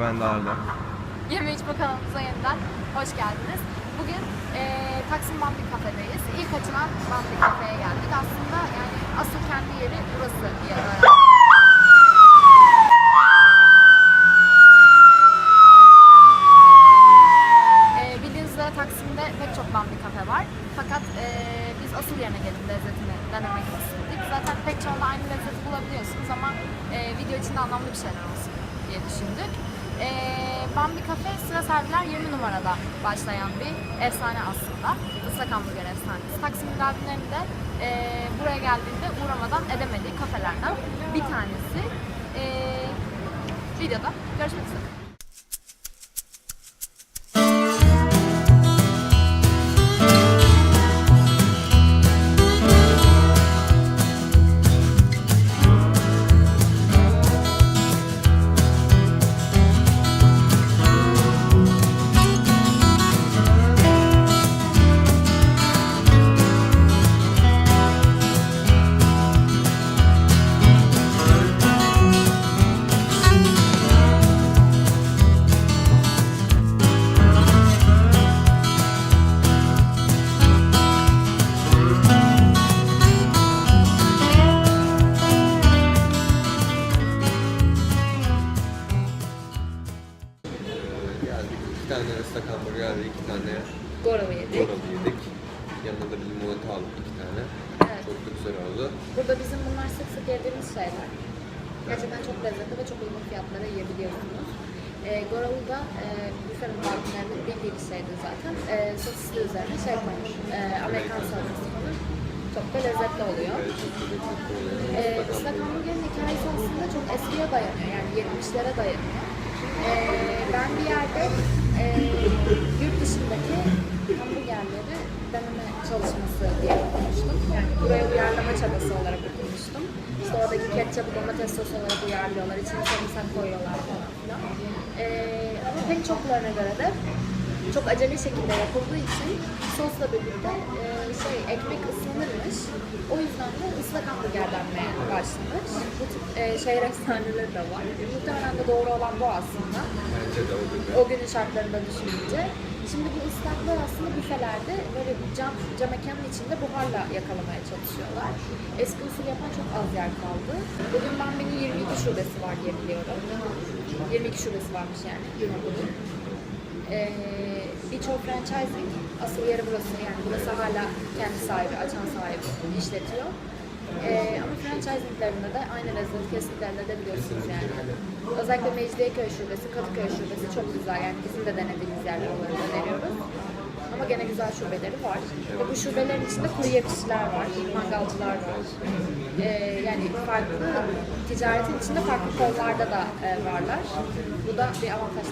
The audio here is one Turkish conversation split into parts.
ben de Arda. Yeme İçme kanalımıza yeniden hoş geldiniz. Bugün eee Taksim Bambi Kafe'deyiz. İlk açılan Bambi Kafe'ye geldik. Aslında yani asıl kendi yeri burası diye. Eee, bildiğiniz üzere Taksim'de pek çok Bambi Kafe var. Fakat eee, biz asıl yerine gelip lezzetini denemek istedik. Zaten pek çoğunda aynı lezzeti bulabiliyorsunuz ama eee, video için anlamlı bir şeyler olsun diye düşündük. Eee Bambi Kafe sıra serviler 20 numarada başlayan bir efsane aslında. Islak hamburger efsanesi. Taksim müdavimlerinin de eee, buraya geldiğinde uğramadan edemediği kafelerden bir tanesi. Eee, videoda görüşmek üzere. Çorabı yedik. Yanında da bir limonata aldık iki tane. Evet. Çok da güzel oldu. Burada bizim bunlar sık sık yediğimiz şeyler. Gerçekten çok lezzetli ve çok uygun fiyatlara yiyebiliyorsunuz. E, Goralı da e, büfe müdavimlerinin bildiği şeydi zaten. E, sosisli üzerine şey koymuş, e, Amerikan salatası falan. Çok da lezzetli oluyor. E, Islak ıslak hamburger. hamburgerin hikayesi aslında çok eskiye dayanıyor. Yani 70'lere dayanıyor. E, ben bir yerde e, deneme çalışması diye okumuştum. Yani buraya uyarlama çabası olarak okumuştum. İşte oradaki ketçapı domates sosu olarak uyarlıyorlar. İçine sarımsak koyuyorlar falan filan. E, ama pek çoklarına göre de çok acele şekilde yapıldığı için sosla birlikte e, şey ekmek ısınırmış. O yüzden de ıslak hamburger denmeye başlamış. Bu tip e, şehir efsaneleri de var. Muhtemelen de doğru olan bu aslında. Bence de o gibi. O günün şartlarında düşününce. Şimdi bu ıslaklar aslında büfelerde böyle cam, cam mekanın içinde buharla yakalamaya çalışıyorlar. Eski usul yapan çok az yer kaldı. Bugün Bambi'nin 22 şubesi var diye biliyorum. 22 şubesi varmış yani. Dün Ee, birçok franchising asıl yeri burası yani burası hala kendi sahibi, açan sahibi işletiyor. Ee, ama franchisinglerinde de aynı lezzeti kesinlikle elde edebiliyorsunuz yani. Özellikle Mecidiyeköy şubesi, Kadıköy şubesi çok güzel yani bizim de denediğimiz yerler olarak öneriyoruz. Ama gene güzel şubeleri var. Ve bu şubelerin içinde kuru yemişçiler var, mangalcılar var. Ee, yani farklı ticaretin içinde farklı kollarda da e, varlar. Bu da bir avantaj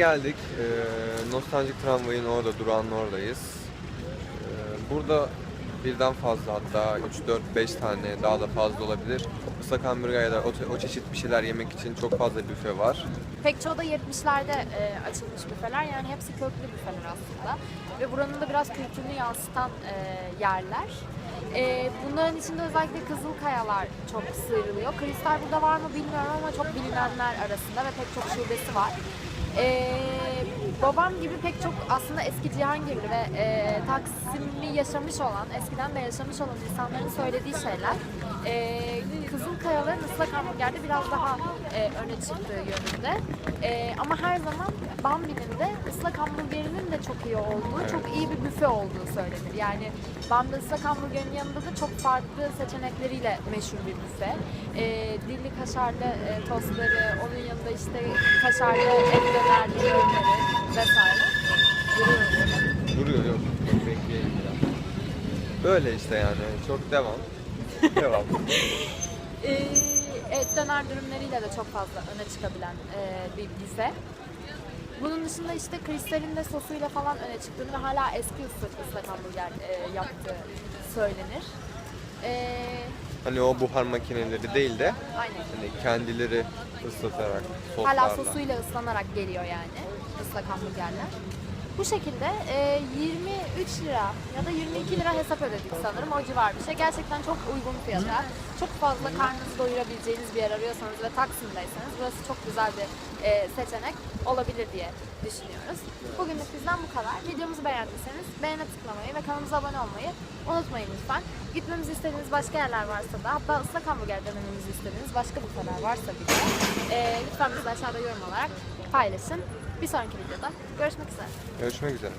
geldik. Ee, Nostaljik tramvayın orada, durağının oradayız. Ee, burada birden fazla hatta 3, 4, 5 tane daha da fazla olabilir. Islak hamburger ya da o, o çeşit bir şeyler yemek için çok fazla büfe var. Pek çoğu da 70'lerde e, açılmış büfeler. Yani hepsi köklü büfeler aslında. Ve buranın da biraz kültürünü yansıtan e, yerler. E, bunların içinde özellikle Kızılkayalar çok sıyrılıyor. Kristal burada var mı bilmiyorum ama çok bilinenler arasında ve pek çok şubesi var. E, babam gibi pek çok aslında eski Cihangirli ve e, Taksim'i yaşamış olan, eskiden de yaşamış olan insanların söylediği şeyler. E, Kızılkayaların ıslak hamburgerde biraz daha e, öne çıktığı yönünde. E, ama her zaman Bambi'nin de ıslak hamburgerinin de çok iyi olduğu, Evet. çok iyi bir büfe olduğu söylenir. Yani Bambi ıslak hamburgerin yanında da çok farklı seçenekleriyle meşhur bir büfe. E, dilli kaşarlı e, tostları, onun yanında işte kaşarlı et dönerli ürünleri vesaire. Duruyor. Duruyor yok. Bekleyelim biraz. Böyle işte yani çok devam. devam. Ee, et döner dürümleriyle de çok fazla öne çıkabilen e, bir büfe. Bunun dışında işte kristalin de sosuyla falan öne çıktığını ve hala eski usul ıslak hamburger e, yaptığı söylenir. Ee, Hani o buhar makineleri değil de aynen. hani kendileri ıslatarak soslarla. Hala sosuyla ıslanarak geliyor yani ıslak hamburgerler. Bu şekilde e, 23 lira ya da 22 lira hesap ödedik sanırım o civar bir şey. Gerçekten çok uygun fiyata. Çok fazla karnınızı doyurabileceğiniz bir yer arıyorsanız ve Taksim'deyseniz burası çok güzel bir e, seçenek olabilir diye düşünüyoruz. Bugünlük bizden bu kadar. Videomuzu beğendiyseniz beğene tıklamayı ve kanalımıza abone olmayı unutmayın lütfen. Gitmemizi istediğiniz başka yerler varsa da hatta ıslak hamburger denememizi istediğiniz başka büfeler varsa bile e, lütfen bizi aşağıda yorum olarak paylaşın. Bir sonraki videoda görüşmek üzere. Görüşmek üzere.